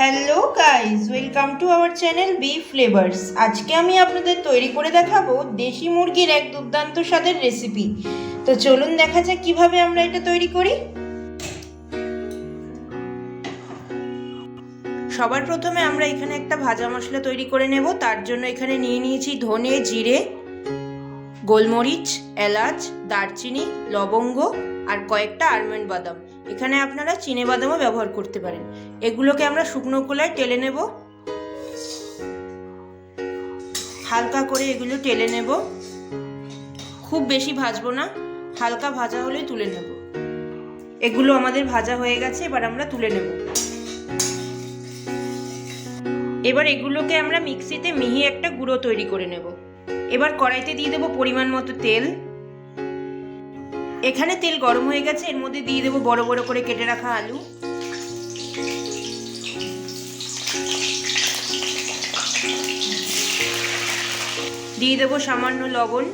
Hello guys welcome to our channel B flavours আজকে আমি আপনাদের তৈরি করে দেখাবো দেশি মুরগির এক দুর্দান্ত স্বাদের রেসিপি তো চলুন দেখা যাক কীভাবে আমরা এটা তৈরি করি। সবার প্রথমে আমরা এখানে একটা ভাজা মশলা তৈরি করে নেব। তার জন্য এখানে নিয়ে নিয়েছি ধনে, জিরে, গোলমরিচ, এলাচ, দারচিনি, লবঙ্গ আর কয়েকটা আলমন্ড বাদাম। এখানে আপনারা চিনে বাদামও ব্যবহার করতে পারেন। এগুলোকে আমরা শুকনো কোলায় টেলে নেব। হালকা করে এগুলো টেলে নেব। খুব বেশি ভাজবো না, হালকা ভাজা হলেই তুলে নেব। এগুলো আমাদের ভাজা হয়ে গেছে, এবার আমরা তুলে নেব। এবার এগুলোকে আমরা মিক্সিতে মিহি একটা গুঁড়ো তৈরি করে নেব। এবার কড়াইতে দিয়ে দেবো পরিমাণ মতো তেল। এখানে তেল গরম হয়ে গেছে, এর মধ্যে দিয়ে দেবো বড় বড় করে কেটে রাখা আলু। দিয়ে দেবো সামান্য লবণ,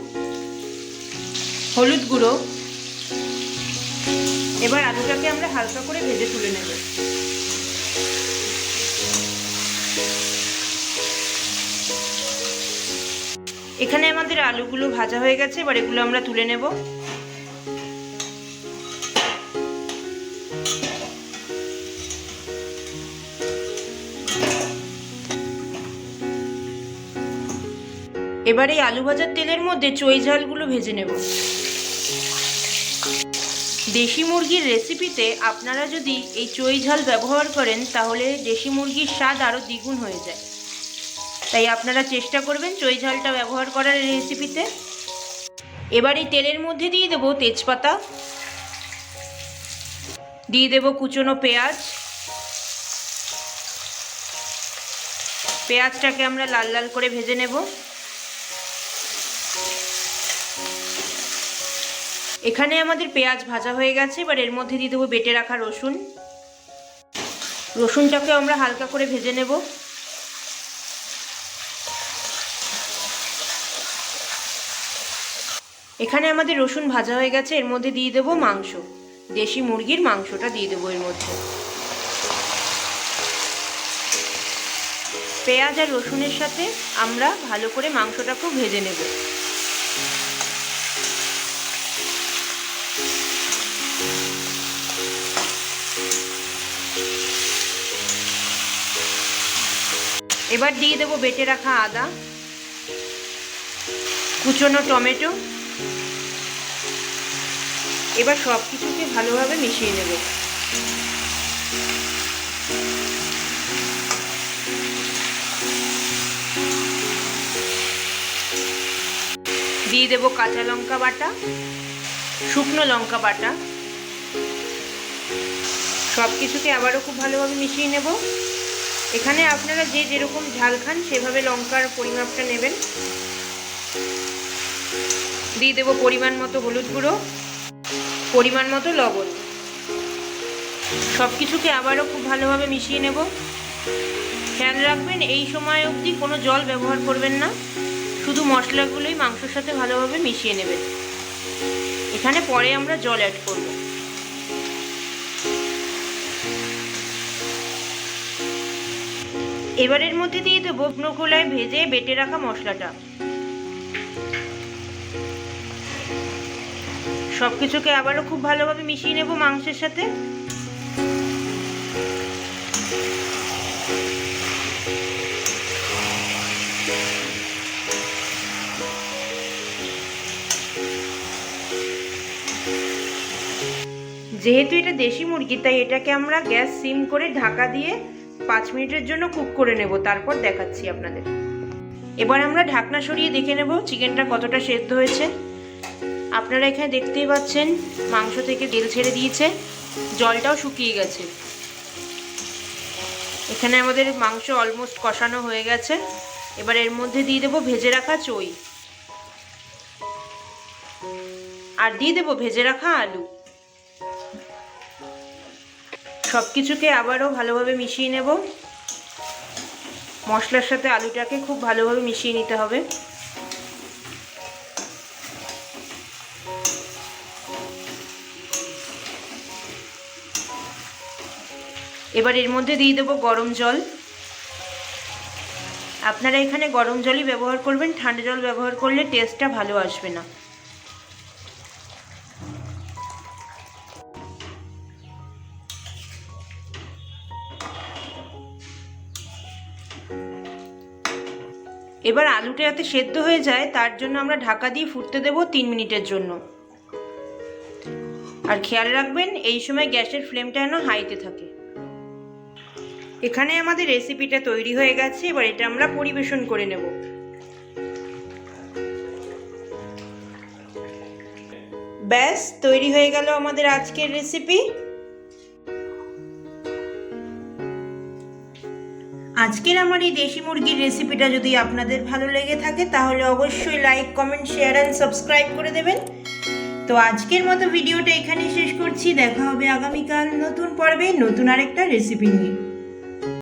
হলুদ গুঁড়ো। এবার আলুটাকে আমরা হালকা করে ভেজে তুলে নেব। এখানে আমাদের আলুগুলো ভাজা হয়ে গেছে, এবার এগুলো আমরা তুলে নেব। এবার এই আলু ভাজার তেলের মধ্যে চই ঝালগুলো ভেজে নেব। দেশি মুরগির রেসিপিতে আপনারা যদি এই চই ঝাল ব্যবহার করেন, তাহলে দেশি মুরগির স্বাদ আরও দ্বিগুণ হয়ে যায়। তাই আপনারা চেষ্টা করবেন চই ঝালটা ব্যবহার করার রেসিপিতে। এবার এই তেলের মধ্যে দিয়ে দেবো তেজপাতা। দিয়ে দেবো কুচনো পেঁয়াজ। পেঁয়াজটাকে আমরা লাল লাল করে ভেজে নেব। এখানে আমাদের পেঁয়াজ ভাজা হয়ে গেছে, এবার এর মধ্যে দিয়ে দেবো বেটে রাখা রসুন। রসুনটাকে আমরা হালকা করে ভেজে নেব। এখানে আমাদের রসুন ভাজা হয়ে গেছে, এর মধ্যে দিয়ে দেবো মাংস। দেশি মুরগির মাংসটা দিয়ে দেবো এর মধ্যে। পেঁয়াজ আর রসুনের সাথে আমরা ভালো করে মাংসটাকেও ভেজে নেব। এবার দিয়ে দেবো বেটে রাখা আদা, কুচনো টমেটো। এবার সব কিছুকে ভালোভাবে মিশিয়ে নেব। দিয়ে দেবো কাঁচা লঙ্কা বাটা, শুকনো লঙ্কা বাটা। সব কিছুকে আবারও খুব ভালোভাবে মিশিয়ে নেব। এখানে আপনারা যে যেরকম ঝাল খান, সেভাবে লঙ্কার পরিমাপটা নেবেন। দিয়ে দেবো পরিমাণ মতো হলুদ গুঁড়ো, পরিমাণ মতো লবণ। সব কিছুকে আবারও খুব ভালোভাবে মিশিয়ে নেব। খেয়াল রাখবেন, এই সময় অবধি কোনো জল ব্যবহার করবেন না। শুধু মশলাগুলোই মাংসর সাথে ভালোভাবে মিশিয়ে নেবেন। এখানে পরে আমরা জল অ্যাড করব। এবারের মধ্যে দিয়ে দেবো শুকনো ভেজে বেটে রাখা মশলাটা। সব কিছুকে আবারও খুব ভালোভাবে মিশিয়ে নেব মাংসের সাথে। যেহেতু এটা দেশি মুরগি, তাই এটাকে আমরা গ্যাস সিম করে ঢাকা দিয়ে পাঁচ মিনিটের জন্য কুক করে নেব, তারপর দেখাচ্ছি আপনাদের। এবার আমরা ঢাকনা সরিয়ে দেখে নেব চিকেনটা কতটা সেদ্ধ হয়েছে। আপনারা এখানে দেখতেই পাচ্ছেন, মাংস থেকে তেল ছেড়ে দিয়েছে, জলটাও শুকিয়ে গেছে। এখানে আমাদের মাংস অলমোস্ট কষানো হয়ে গেছে। এবার এর মধ্যে দিয়ে দেবো ভেজে রাখা চই। আর দিয়ে দেবো ভেজে রাখা আলু। সব কিছুকে আবারও ভালোভাবে মিশিয়ে নেব। মশলার সাথে আলুটাকে খুব ভালোভাবে মিশিয়ে নিতে হবে। এবার এর মধ্যে দিয়ে দেবো গরম জল। আপনারা এখানে গরম জলই ব্যবহার করবেন, ঠান্ডা জল ব্যবহার করলে টেস্টটা ভালো আসবে না। এবার আলুটা যাতে সেদ্ধ হয়ে যায়, তার জন্য আমরা ঢাকা দিয়ে ফুটতে দেব তিন মিনিটের জন্য। আর খেয়াল রাখবেন, এই সময় গ্যাসের ফ্লেমটা যেন হাইতে থাকে। এখানে আমাদের রেসিপিটা তৈরি হয়ে গেছে, এবার এটা আমরা পরিবেশন করে নেব। ব্যাস, তৈরি হয়ে গেল আমাদের আজকের রেসিপি। আজকের আমার এই দেশি মুরগির রেসিপিটা যদি আপনাদের ভালো লেগে থাকে, তাহলে অবশ্যই like comment share and subscribe করে দেবেন। তো আজকের মতো ভিডিওটা এখানেই শেষ করছি। দেখা হবে আগামীকাল নতুন পর্বে নতুন আরেকটা রেসিপি নিয়ে।